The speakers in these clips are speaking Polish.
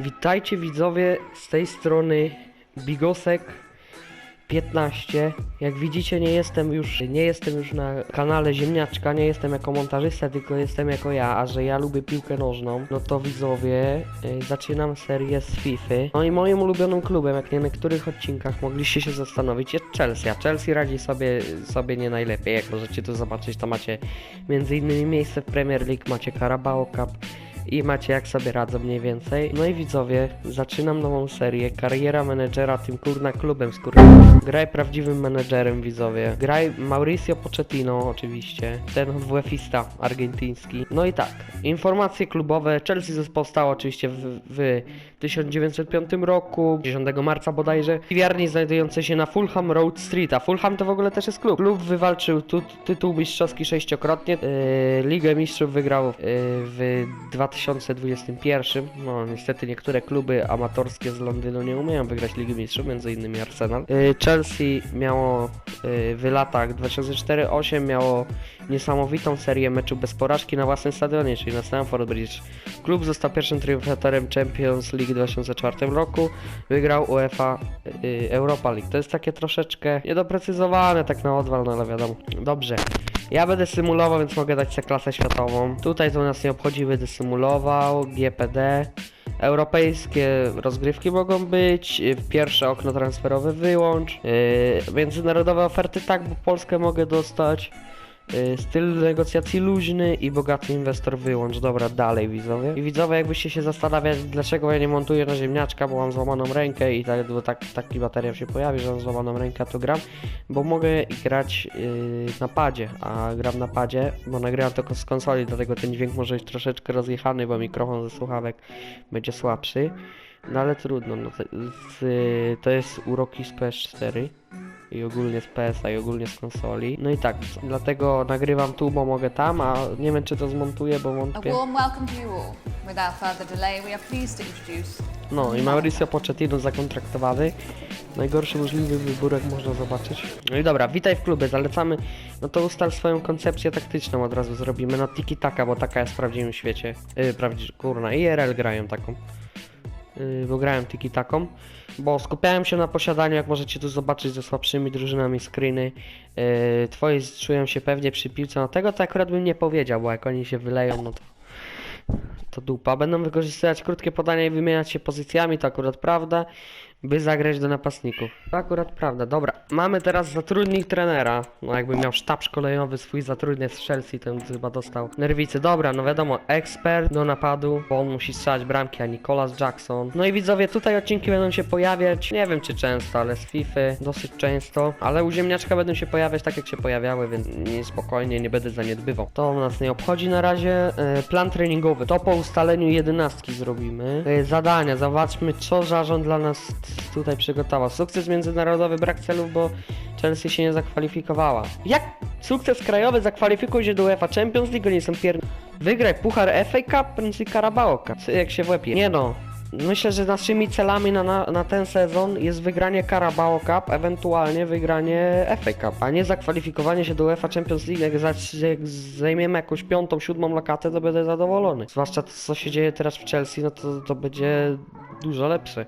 Witajcie widzowie z tej strony Bigosek 15. Jak widzicie nie jestem już nie jestem już na kanale Ziemniaczka, nie jestem jako montażysta, tylko jestem jako ja, a że ja lubię piłkę nożną, no to widzowie y, zaczynam serię z FIFA. No i moim ulubionym klubem, jak nie na niektórych odcinkach mogliście się zastanowić, jest Chelsea. Chelsea radzi sobie, sobie nie najlepiej. Jak możecie tu zobaczyć, to macie między innymi miejsce w Premier League, macie Carabao Cup, i macie jak sobie radzą mniej więcej. No i widzowie, zaczynam nową serię. Kariera menedżera tym kurna klubem skóry. Graj prawdziwym menedżerem widzowie. Graj Mauricio Pochettino oczywiście. Ten WFista argentyński. No i tak, informacje klubowe. Chelsea powstało oczywiście w, w 1905 roku, 10 marca bodajże. Piwiarni znajdujące się na Fulham Road Street, a Fulham to w ogóle też jest klub. Klub wywalczył tu, tytuł mistrzowski sześciokrotnie. Yy, Ligę Mistrzów wygrał yy, w 2021. No niestety niektóre kluby amatorskie z Londynu nie umieją wygrać Ligi Mistrzów, między innymi Arsenal. Yy, Chelsea miało yy, w latach 2004-2008 miało niesamowitą serię meczów bez porażki na własnym stadionie, czyli na Stamford Bridge. Klub został pierwszym triumfatorem Champions League w 2004 roku. Wygrał UEFA y, Europa League. To jest takie troszeczkę niedoprecyzowane tak na odwal, no ale wiadomo. Dobrze. Ja będę symulował, więc mogę dać sobie klasę światową. Tutaj to nas nie obchodzi, będę symulował. GPD. Europejskie rozgrywki mogą być, y, pierwsze okno transferowe wyłącz, yy, międzynarodowe oferty tak, bo Polskę mogę dostać, styl negocjacji luźny i bogaty inwestor wyłącz. Dobra, dalej widzowie. I widzowie, jakbyście się zastanawiali, dlaczego ja nie montuję na ziemniaczka, bo mam złamaną rękę i tak, bo tak, taki materiał się pojawi, że mam złamaną rękę, to gram, bo mogę grać yy, na padzie, a gram na padzie, bo nagrywam tylko z konsoli, dlatego ten dźwięk może być troszeczkę rozjechany, bo mikrofon ze słuchawek będzie słabszy. No ale trudno, no to, z, to jest uroki z PS4 i ogólnie z PS-a i ogólnie z konsoli. No i tak, dlatego nagrywam tu, bo mogę tam, a nie wiem czy to zmontuję, bo wątpię. No i Mauricio Pochettino zakontraktowany. Najgorszy możliwy wybór, jak można zobaczyć. No i dobra, witaj w klubie, zalecamy. No to ustal swoją koncepcję taktyczną od razu zrobimy. No tiki-taka, bo taka jest w prawdziwym świecie. Yy, prawdzi kurna, IRL grają taką. Yy, bo grałem tiki-taką. Bo skupiałem się na posiadaniu, jak możecie tu zobaczyć ze słabszymi drużynami screeny. Yy, twoi czują się pewnie przy piłce. No tego to akurat bym nie powiedział, bo jak oni się wyleją, no to to dupa. Będą wykorzystywać krótkie podania i wymieniać się pozycjami, to akurat prawda, by zagrać do napastników. To akurat prawda. Dobra, mamy teraz zatrudnij trenera. No jakby miał sztab szkoleniowy swój zatrudniać z Chelsea, ten chyba dostał nerwicy. Dobra, no wiadomo, ekspert do napadu, bo on musi strzelać bramki, a Nicolas Jackson. No i widzowie, tutaj odcinki będą się pojawiać, nie wiem czy często, ale z FIFA dosyć często, ale u ziemniaczka będą się pojawiać tak jak się pojawiały, więc nie spokojnie, nie będę zaniedbywał. To nas nie obchodzi na razie. E, Plan treningowy, to po ustaleniu jedenastki zrobimy. E, Zadania, zobaczmy co zarząd dla nas tutaj przygotował. Sukces międzynarodowy, brak celów, bo Chelsea się nie zakwalifikowała. Jak sukces krajowy zakwalifikuj się do UEFA Champions League, oni są pier... Wygraj puchar FA Cup, Prince Carabao Cup. Jak się włepie. Nie no. Myślę, że naszymi celami na, na, na ten sezon jest wygranie Carabao Cup, ewentualnie wygranie FA Cup, a nie zakwalifikowanie się do UEFA Champions League. Jak, zac- jak zajmiemy jakąś piątą, siódmą lokatę, to będę zadowolony. Zwłaszcza to, co się dzieje teraz w Chelsea, no to, to będzie dużo lepsze.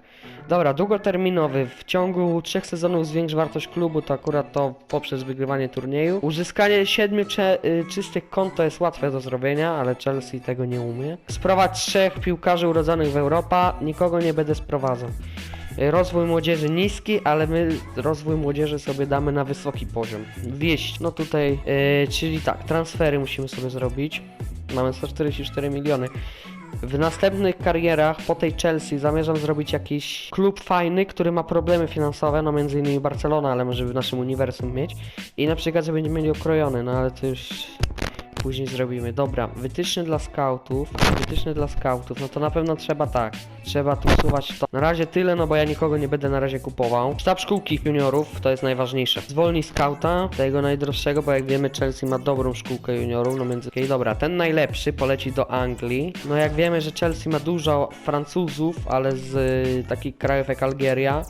Dobra, długoterminowy. W ciągu trzech sezonów zwiększ wartość klubu, to akurat to poprzez wygrywanie turnieju. Uzyskanie siedmiu y, czystych kont to jest łatwe do zrobienia, ale Chelsea tego nie umie. Sprowadź trzech piłkarzy urodzonych w Europa, nikogo nie będę sprowadzał. Y, Rozwój młodzieży niski, ale my rozwój młodzieży sobie damy na wysoki poziom. Wieść, no tutaj, y, czyli tak, transfery musimy sobie zrobić. Mamy 144 miliony. W następnych karierach po tej Chelsea zamierzam zrobić jakiś klub fajny, który ma problemy finansowe, no między innymi Barcelona, ale może w naszym uniwersum mieć. I na przykład, że będziemy mieli okrojony, no ale to już później zrobimy. Dobra, wytyczne dla scoutów, wytyczne dla scoutów, no to na pewno trzeba tak. Trzeba tu usuwać to. Na razie tyle, no bo ja nikogo nie będę na razie kupował. Sztab szkółki juniorów, to jest najważniejsze. Zwolnij scouta, tego najdroższego, bo jak wiemy Chelsea ma dobrą szkółkę juniorów, no między... Okej, dobra, ten najlepszy poleci do Anglii. No jak wiemy, że Chelsea ma dużo Francuzów, ale z y, takich krajów jak Algieria,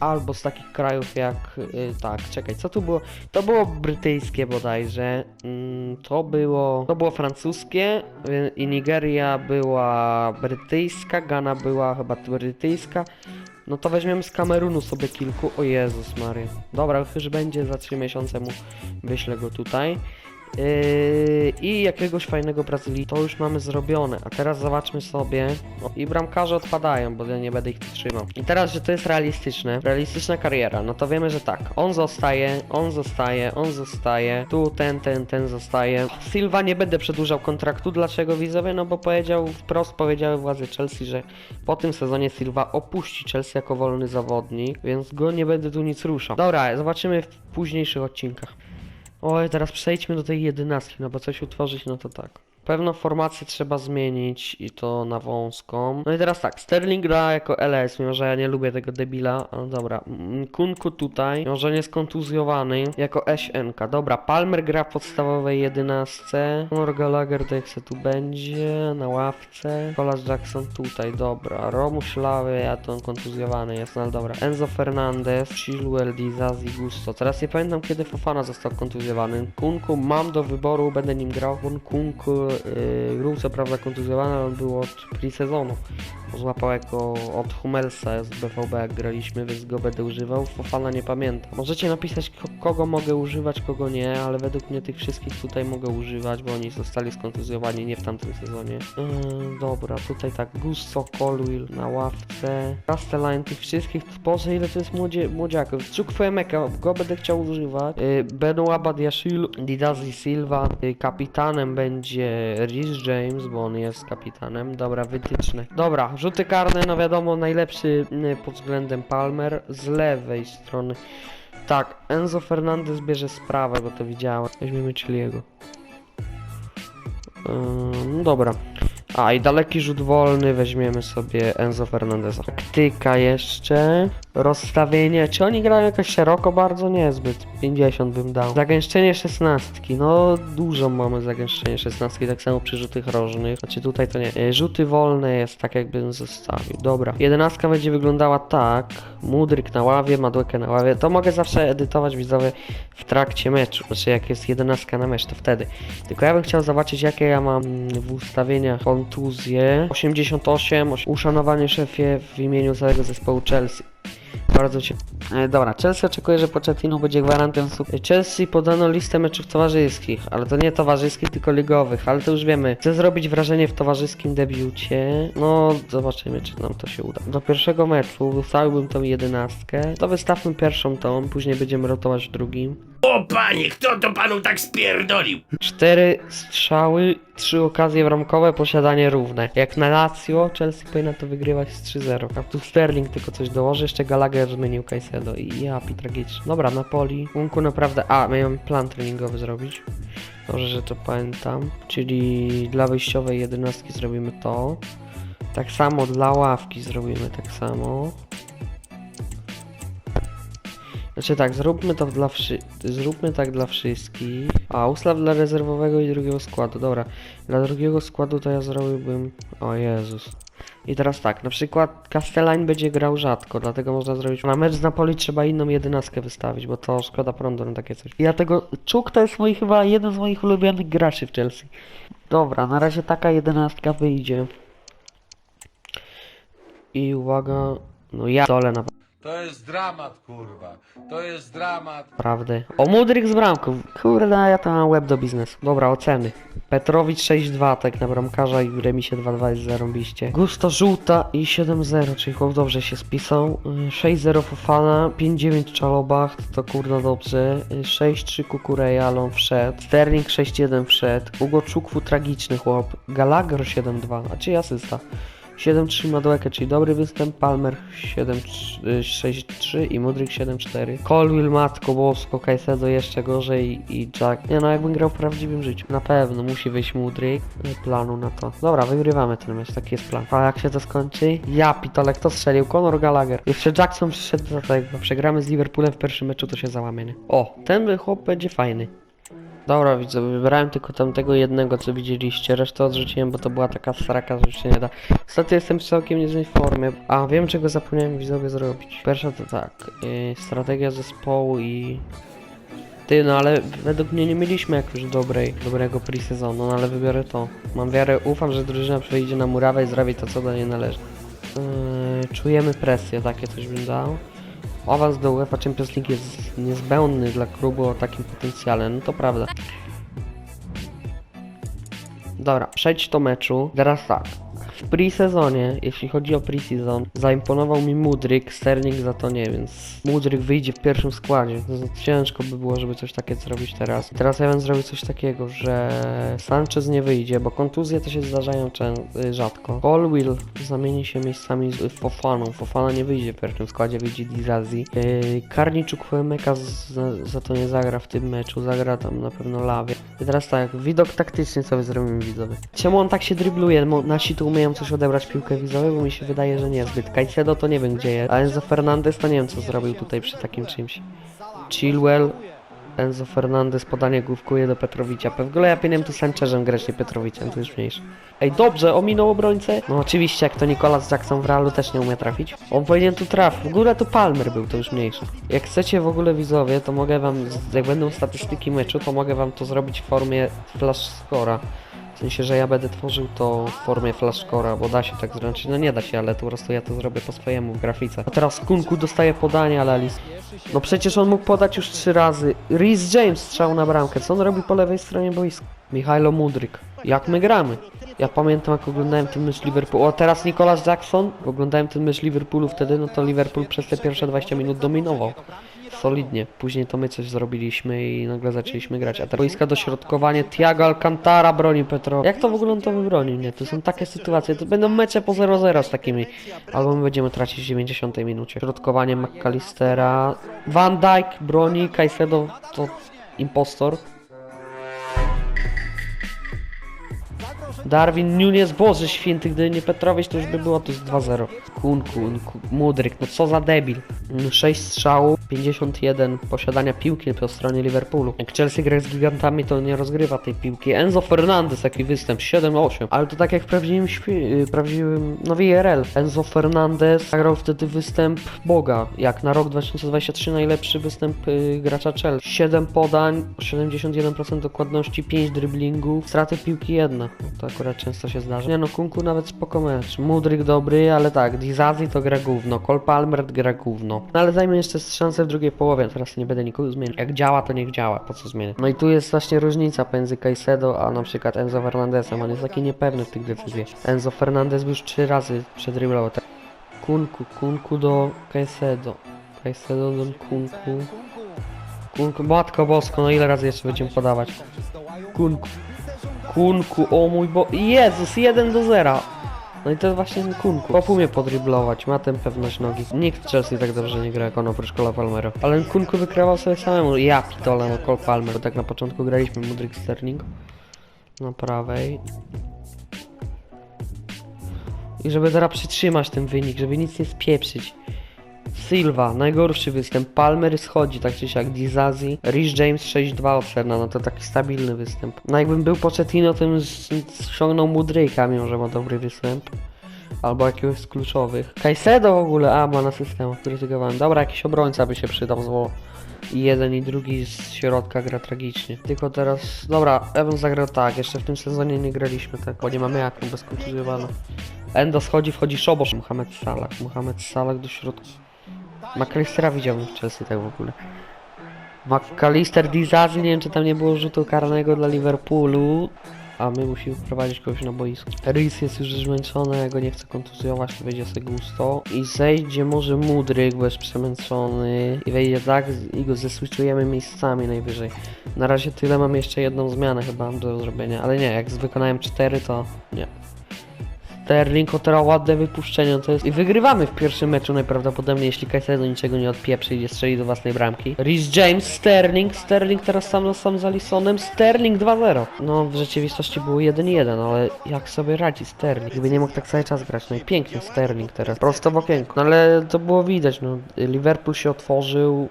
albo z takich krajów jak, y, tak, czekaj, co tu było? To było brytyjskie bodajże, mm, to było, to było francuskie y, i Nigeria była brytyjska, Ghana była chyba brytyjska, no to weźmiemy z Kamerunu sobie kilku. O Jezus Maria. Dobra, już będzie za 3 miesiące mu wyślę go tutaj. Yy, I jakiegoś fajnego Brazylii. To już mamy zrobione. A teraz zobaczmy sobie. O, I bramkarze odpadają, bo ja nie będę ich trzymał. I teraz, że to jest realistyczne. Realistyczna kariera. No to wiemy, że tak. On zostaje, on zostaje, on zostaje. Tu ten, ten, ten zostaje. Silva nie będę przedłużał kontraktu. Dlaczego widzowie? No bo powiedział wprost, powiedziały władze Chelsea, że po tym sezonie Silva opuści Chelsea jako wolny zawodnik, więc go nie będę tu nic ruszał. Dobra, zobaczymy w późniejszych odcinkach. Oj, teraz przejdźmy do tej jedenastki, no bo coś utworzyć, no to tak. Pewną formację trzeba zmienić i to na wąską. No i teraz tak, Sterling gra jako LS, mimo że ja nie lubię tego debila, ale dobra. Mm, Kunku tutaj, mimo że nie jest kontuzjowany, jako SNK. Dobra, Palmer gra w podstawowej jedenastce. Conor Gallagher to jak se tu będzie, na ławce. Colas Jackson tutaj, dobra. Romuś Lawy, ja to on kontuzjowany jest, no ale dobra. Enzo Fernandez, Chilwell, Dizazi, Gusto. Teraz nie pamiętam kiedy Fofana został kontuzjowany. Kunku mam do wyboru, będę nim grał. Kunku był co prawda kontuzjowany, ale był od pre-sezonu. Złapał jako od Hummelsa z BVB jak graliśmy, więc go będę używał. Fofana nie pamiętam. Możecie napisać ko- kogo mogę używać, kogo nie, ale według mnie tych wszystkich tutaj mogę używać, bo oni zostali skontuzjowani nie w tamtym sezonie. Yy, dobra, tutaj tak, Gusto, Colwill na ławce, Castelline, tych wszystkich, Boże ile to jest młodzie, młodziaków. Chukwuemeka, go będę chciał używać. Yy, Benoit Badiashile, Didazi Silva, yy, kapitanem będzie Rhys James, bo on jest kapitanem. Dobra, wytyczne. Dobra, rzuty karne, no wiadomo, najlepszy yy, pod względem Palmer. Z lewej strony. Tak, Enzo Fernandez bierze sprawę, bo to widziałem. Weźmiemy Chiliego. Yy, no dobra. A i daleki rzut wolny weźmiemy sobie Enzo Fernandeza. Taktyka jeszcze. Rozstawienie. Czy oni grają jakoś szeroko? Bardzo niezbyt. 50 bym dał. Zagęszczenie 16. No dużo mamy zagęszczenie 16, tak samo przy rzutach rożnych. Znaczy tutaj to nie. E, Rzuty wolne jest tak jakbym zostawił. Dobra. 11 będzie wyglądała tak. Mudryk na ławie, Madłekę na ławie. To mogę zawsze edytować widzowie w trakcie meczu. Znaczy jak jest 11 na mecz, to wtedy. Tylko ja bym chciał zobaczyć jakie ja mam w ustawieniach kontuzje. 88. oś- Uszanowanie szefie w imieniu całego zespołu Chelsea. Bardzo cię. E, dobra, Chelsea oczekuje, że Pochettino będzie gwarantem sukcesu. Chelsea podano listę meczów towarzyskich, ale to nie towarzyskich, tylko ligowych, ale to już wiemy. Chcę zrobić wrażenie w towarzyskim debiucie. No, zobaczymy, czy nam to się uda. Do pierwszego meczu wystawiłbym tą jedenastkę. To wystawmy pierwszą tą, później będziemy rotować w drugim. O panie, kto to panu tak spierdolił? Cztery strzały, trzy okazje bramkowe, posiadanie równe. Jak na Lazio, Chelsea powinna to wygrywać z 3-0. A tu Sterling tylko coś dołoży, jeszcze Gallagher zmienił Caicedo i Japi tragicznie. Dobra, Napoli. Unku naprawdę... A, miałem plan treningowy zrobić. Dobrze, że to pamiętam. Czyli dla wyjściowej jedenastki zrobimy to. Tak samo dla ławki zrobimy tak samo. Znaczy tak, zróbmy to dla wszy... zróbmy tak dla wszystkich. A, ustaw dla rezerwowego i drugiego składu, dobra. Dla drugiego składu to ja zrobiłbym... O Jezus. I teraz tak, na przykład Castelline będzie grał rzadko, dlatego można zrobić... Na mecz z Napoli trzeba inną jedenastkę wystawić, bo to szkoda prądu na takie coś. Ja tego... Czuk to jest mój chyba jeden z moich ulubionych graczy w Chelsea. Dobra, na razie taka jedenastka wyjdzie. I uwaga... No ja dole na To jest dramat, kurwa. To jest dramat. Naprawdę. O, Mudryk z bramką. Kurde, ja to mam web do biznesu. Dobra, oceny. Petrowicz 6-2, tak na bramkarza i w remisie 2-2 jest zarąbiście. Gusto żółta i 7-0, czyli chłop dobrze się spisał. Y, 6-0 Fofana, 5-9 Czalobach, to kurno dobrze. Y, 6-3 Kukureja, ale on wszedł. Sterling 6-1 wszedł. Ugo Czukwu tragiczny chłop. Gallagher 7-2, a czy asysta? 7-3 Madueke, czyli dobry występ, Palmer 7-6-3 i Mudryk 7-4. Colwill, Matko, Bosko, Caicedo jeszcze gorzej i Jack. Nie no, jakbym grał w prawdziwym życiu. Na pewno musi wyjść Mudryk. Planu na to. Dobra, wygrywamy ten mecz, taki jest plan. A jak się to skończy? Ja, pitole, kto strzelił? Conor Gallagher. Jeszcze Jackson przyszedł do tego. Przegramy z Liverpoolem w pierwszym meczu, to się załamie, nie? O, ten chłop będzie fajny. Dobra, widzę, wybrałem tylko tamtego jednego, co widzieliście, resztę odrzuciłem, bo to była taka sraka, że już się nie da. Ostatnio jestem w całkiem niezłej formie. A, wiem czego zapomniałem widzowie zrobić. Pierwsza to tak, yy, strategia zespołu i... Ty, no ale według mnie nie mieliśmy jakoś dobrej, dobrego pre-sezonu, no ale wybiorę to. Mam wiarę, ufam, że drużyna przejdzie na murawę i zrobi to, co do niej należy. Yy, czujemy presję, takie coś bym dał. Awans do UEFA Champions League jest niezbędny dla klubu o takim potencjale, no to prawda. Dobra, przejdź do meczu. Teraz tak. W pre-sezonie, jeśli chodzi o pre-season, zaimponował mi Mudryk, Sterling za to nie, więc Mudryk wyjdzie w pierwszym składzie. To ciężko by było, żeby coś takiego zrobić teraz. Teraz ja bym zrobił coś takiego, że Sanchez nie wyjdzie, bo kontuzje to się zdarzają y, rzadko. Colwill zamieni się miejscami z Fofaną. Fofana nie wyjdzie w pierwszym składzie, wyjdzie Dizazi. Yy, Karniczuk Fuemeka za, za to nie zagra w tym meczu, zagra tam na pewno Lawie. I teraz tak, widok taktyczny sobie zrobimy widzowie. Czemu on tak się drybluje? Mo- Nasi tu umieją coś odebrać piłkę widzowie, bo mi się wydaje, że niezbyt. Caicedo to nie wiem gdzie jest, a Enzo Fernandez to nie wiem co zrobił tutaj przy takim czymś. Chilwell, Enzo Fernandez podanie główkuje do Petrowicza. W ogóle ja powinienem tu Sanchezem grać, nie Petrowiczem, to już mniejsze. Ej, dobrze, ominął obrońcę. No oczywiście, jak to Nicolas Jackson w Realu też nie umie trafić. On powinien tu trafić. W ogóle to Palmer był, to już mniejsze. Jak chcecie w ogóle widzowie, to mogę wam, jak będą statystyki meczu, to mogę wam to zrobić w formie flash scora. W sensie, że ja będę tworzył to w formie flash score'a, bo da się tak zrobić. No nie da się, ale po prostu ja to zrobię po swojemu w grafice. A teraz Kunku dostaje podanie, ale Alice... No przecież on mógł podać już trzy razy. Rhys James strzał na bramkę. Co on robi po lewej stronie boiska? Michailo Mudryk. Jak my gramy? Ja pamiętam jak oglądałem ten mecz Liverpoolu. O, teraz Nicolas Jackson. Oglądałem ten mecz Liverpoolu wtedy, no to Liverpool przez te pierwsze 20 minut dominował. Solidnie. Później to my coś zrobiliśmy i nagle zaczęliśmy grać. A teraz boiska dośrodkowanie. Tiago Alcantara broni Petro. Jak to w ogóle on to wybronił? Nie, to są takie sytuacje. To będą mecze po 0-0 z takimi. Albo my będziemy tracić w 90 minucie. Środkowanie McAllistera. Van Dijk broni. Caicedo to impostor. Darwin Nunes, Boże święty, gdyby nie Petrowicz, to już by było to jest 2-0. Kun, kun, kun, Mudryk, no co za debil. 6 strzałów, 51 posiadania piłki po stronie Liverpoolu. Jak Chelsea gra z gigantami, to nie rozgrywa tej piłki. Enzo Fernandez, jaki występ, 7-8. Ale to tak jak w prawdziwym, y, prawdziwym, no w IRL. Enzo Fernandez zagrał wtedy występ Boga, jak na rok 2023 najlepszy występ y, gracza Chelsea. 7 podań, 71% dokładności, 5 driblingów, straty piłki jedna. No, akurat często się zdarza. Nie no, Kunku nawet spoko mecz. Mudryk dobry, ale tak, Dizazi to gra gówno, Cole Palmer gra gówno. No ale zajmę jeszcze szansę w drugiej połowie, teraz nie będę nikogo zmieniać. Jak działa, to niech działa, po co zmieniać. No i tu jest właśnie różnica pomiędzy Caicedo, a na przykład Enzo Fernandezem. On jest taki niepewny w tych decyzjach. Enzo Fernandez już trzy razy przedryblował. Tak. Kunku, Kunku do Caicedo. Caicedo do Kunku. Kunku, matko bosko, no ile razy jeszcze będziemy podawać? Kunku. Kunku, o mój bo... Jezus, 1 do 0. No i to jest właśnie ten Kunku. Chłop umie podriblować, ma tę pewność nogi. Nikt w Chelsea tak dobrze nie gra jak on oprócz Cola Palmera. Ale Kunku wykrywał sobie samemu. Ja pitole, no Cole Palmer. Bo tak na początku graliśmy Mudryk Sterling. Na prawej. I żeby teraz przytrzymać ten wynik, żeby nic nie spieprzyć. Silva, najgorszy występ. Palmer schodzi, tak czy siak. Dizazi. Rich James 6-2 obszerna, no to taki stabilny występ. No jakbym był Pochettino, to bym ściągnął Mudryka, mimo że ma dobry występ. Albo jakiegoś z kluczowych. Caicedo w ogóle, a ma na system, krytykowałem. Dobra, jakiś obrońca by się przydał zło. I jeden i drugi z środka gra tragicznie. Tylko teraz, dobra, bym zagrał tak, jeszcze w tym sezonie nie graliśmy tak, bo nie mamy jak, bez kontuzjowana. Endo schodzi, wchodzi Szobosz, Mohamed Salah, Mohamed Salah do środka. McAllistera widziałbym w Chelsea tak w ogóle. McAllister Dizazi, nie wiem czy tam nie było rzutu karnego dla Liverpoolu. A my musimy wprowadzić kogoś na boisko. Rhys jest już zmęczony, ja go nie chcę kontuzjować, to będzie sobie gusto. I zejdzie może Mudryk, bo jest przemęczony. I wejdzie tak i go zeswitchujemy miejscami najwyżej. Na razie tyle, mam jeszcze jedną zmianę chyba do zrobienia. Ale nie, jak wykonałem 4 to nie. Sterling, o teraz ładne wypuszczenie to jest. I wygrywamy w pierwszym meczu najprawdopodobniej, jeśli Caicedo niczego nie odpieprzy i nie strzeli do własnej bramki. Rhys James, Sterling, Sterling teraz sam na sam z Alisonem, Sterling 2-0. No w rzeczywistości było 1-1, ale jak sobie radzi Sterling? Gdyby nie mógł tak cały czas grać, no i pięknie Sterling teraz, prosto w okienku. No ale to było widać, no Liverpool się otworzył,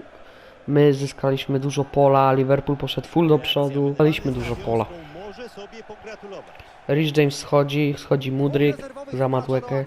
My zyskaliśmy dużo pola, Liverpool poszedł full do przodu, daliśmy dużo pola. Może sobie pogratulować. Rich James schodzi, schodzi Mudryk za Madłekę,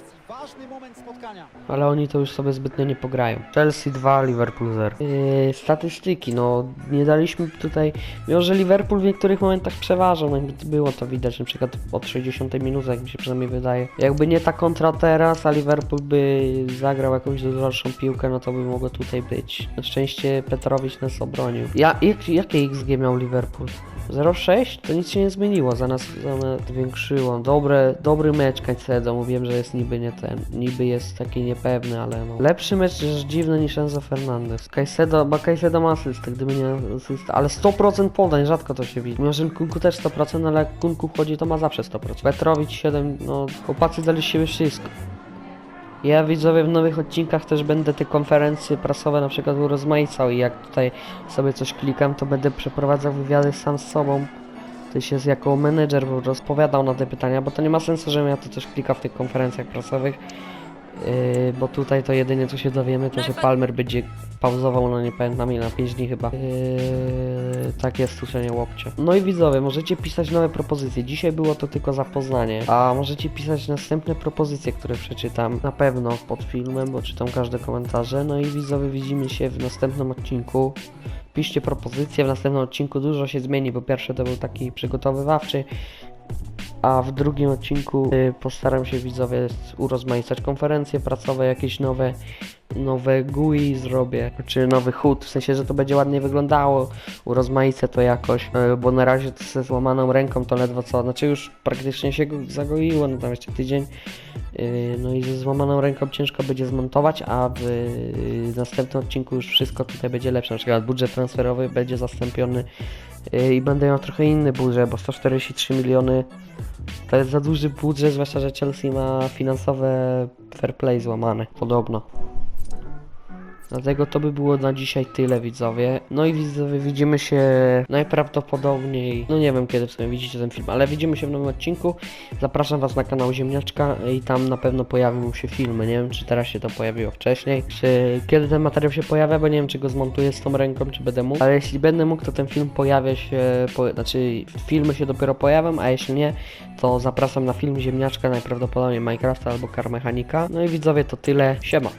ale oni to już sobie zbytnio nie pograją. Chelsea 2, Liverpool 0. Yy, statystyki, no nie daliśmy tutaj, mimo że Liverpool w niektórych momentach przeważał, no jakby było to widać na przykład od 60 minuty, jak mi się przynajmniej wydaje. Jakby nie ta kontra teraz, a Liverpool by zagrał jakąś dalszą piłkę, no to by mogło tutaj być. Na szczęście Petrowicz nas obronił. Ja, jak, jakie XG miał Liverpool? 0,6? To nic się nie zmieniło, za nas, zwiększyło. Dobre, dobry mecz Caicedo, mówiłem, że jest niby nie ten, niby jest taki niepewny, ale no. Lepszy mecz jest dziwny niż Enzo Fernandez. Caicedo, bo Caicedo ma asystę, gdyby nie asystę, ale 100% podań, rzadko to się widzi. Mimo, że Kunku też 100%, ale jak Kunku chodzi, to ma zawsze 100%. Petrowicz 7, no chłopacy dali z siebie wszystko. Ja widzowie w nowych odcinkach też będę te konferencje prasowe na przykład urozmaicał i jak tutaj sobie coś klikam, to będę przeprowadzał wywiady sam z sobą. Ty się jako menedżer rozpowiadał na te pytania, bo to nie ma sensu, żebym ja to coś klikał w tych konferencjach prasowych. Yy, bo tutaj to jedynie co się dowiemy, to że Palmer będzie pauzował, no nie pamiętam na 5 dni chyba. Yy, tak jest słyszenie łokcia. No i widzowie, możecie pisać nowe propozycje. Dzisiaj było to tylko zapoznanie, a możecie pisać następne propozycje, które przeczytam na pewno pod filmem, bo czytam każde komentarze. No i widzowie, widzimy się w następnym odcinku. Piszcie propozycje, w następnym odcinku dużo się zmieni, bo pierwszy to był taki przygotowywawczy, a w drugim odcinku y, postaram się widzowie urozmaicać konferencje pracowe, jakieś nowe, nowe GUI zrobię, czy nowy HUD, w sensie, że to będzie ładnie wyglądało, urozmaicę to jakoś, y, bo na razie to ze złamaną ręką to ledwo co, znaczy już praktycznie się go zagoiło, no tam jeszcze tydzień, y, no i ze złamaną ręką ciężko będzie zmontować, a w następnym odcinku już wszystko tutaj będzie lepsze, na przykład budżet transferowy będzie zastąpiony i będę miał trochę inny budżet, bo 143 miliony to jest za duży budżet, zwłaszcza, że Chelsea ma finansowe fair play złamane, podobno. Dlatego to by było na dzisiaj tyle, widzowie. No i widzowie, widzimy się najprawdopodobniej, no nie wiem kiedy w sumie widzicie ten film, ale widzimy się w nowym odcinku. Zapraszam was na kanał Ziemniaczka i tam na pewno pojawią się filmy. Nie wiem, czy teraz się to pojawiło wcześniej, czy kiedy ten materiał się pojawia, bo nie wiem, czy go zmontuję z tą ręką, czy będę mógł. Ale jeśli będę mógł, to ten film pojawia się, po, znaczy filmy się dopiero pojawią, a jeśli nie, to zapraszam na film Ziemniaczka, najprawdopodobniej Minecrafta albo Car Mechanika. No i widzowie, to tyle. Siema.